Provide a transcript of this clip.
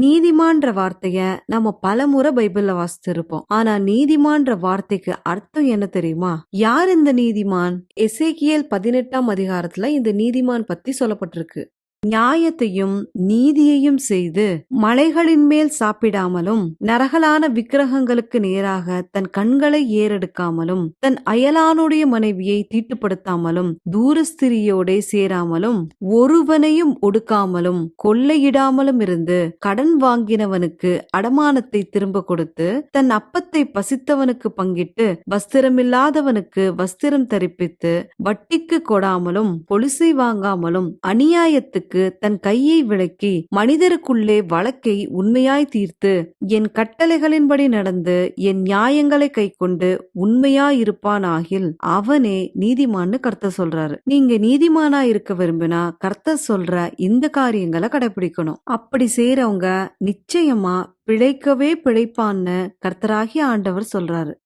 நீதிமான்ற வார்த்தைய நம்ம பலமுறை பைபிள்ல வாசித்திருப்போம் ஆனா நீதிமான்ற வார்த்தைக்கு அர்த்தம் என்ன தெரியுமா? யார் இந்த நீதிமான்? எசேகியல் பதினெட்டாம் அதிகாரத்துல இந்த நீதிமான் பத்தி சொல்லப்பட்டிருக்கு. நியாயத்தையும் நீதியையும் செய்து மலைகளின் மேல் சாப்பிடாமலும் நரகலான விக்கிரகங்களுக்கு நேராக தன் கண்களை ஏறெடுக்காமலும் தன் அயலானுடைய மனைவியை தீட்டுப்படுத்தாமலும் தூரஸ்திரியோடே சேராமலும் ஒருவனையும் ஒடுக்காமலும் கொள்ளையிடாமலும் இருந்து கடன் வாங்கினவனுக்கு அடமானத்தை திரும்ப கொடுத்து தன் அப்பத்தை பசித்தவனுக்கு பங்கிட்டு வஸ்திரமில்லாதவனுக்கு வஸ்திரம் தரிப்பித்து வட்டிக்கு கொடாமலும் பொலிசை வாங்காமலும் அநியாயத்துக்கு தன் கையை விளக்கி மனிதருக்குள்ளே வழக்கை உண்மையாய் தீர்த்து என் கட்டளைகளின்படி நடந்து என் நியாயங்களை கைக்கொண்டு உண்மையாயிருப்பானாகில் அவனே நீதிமான்னு கர்த்தர் சொல்றாரு. நீங்க நீதிமானா இருக்க விரும்பினா கர்த்தர் சொல்ற இந்த காரியங்களை கடைபிடிக்கணும் அப்படி செய்யறவங்க நிச்சயமா பிழைக்கவே பிழைப்பான்னு கர்த்தராகி ஆண்டவர் சொல்றாரு.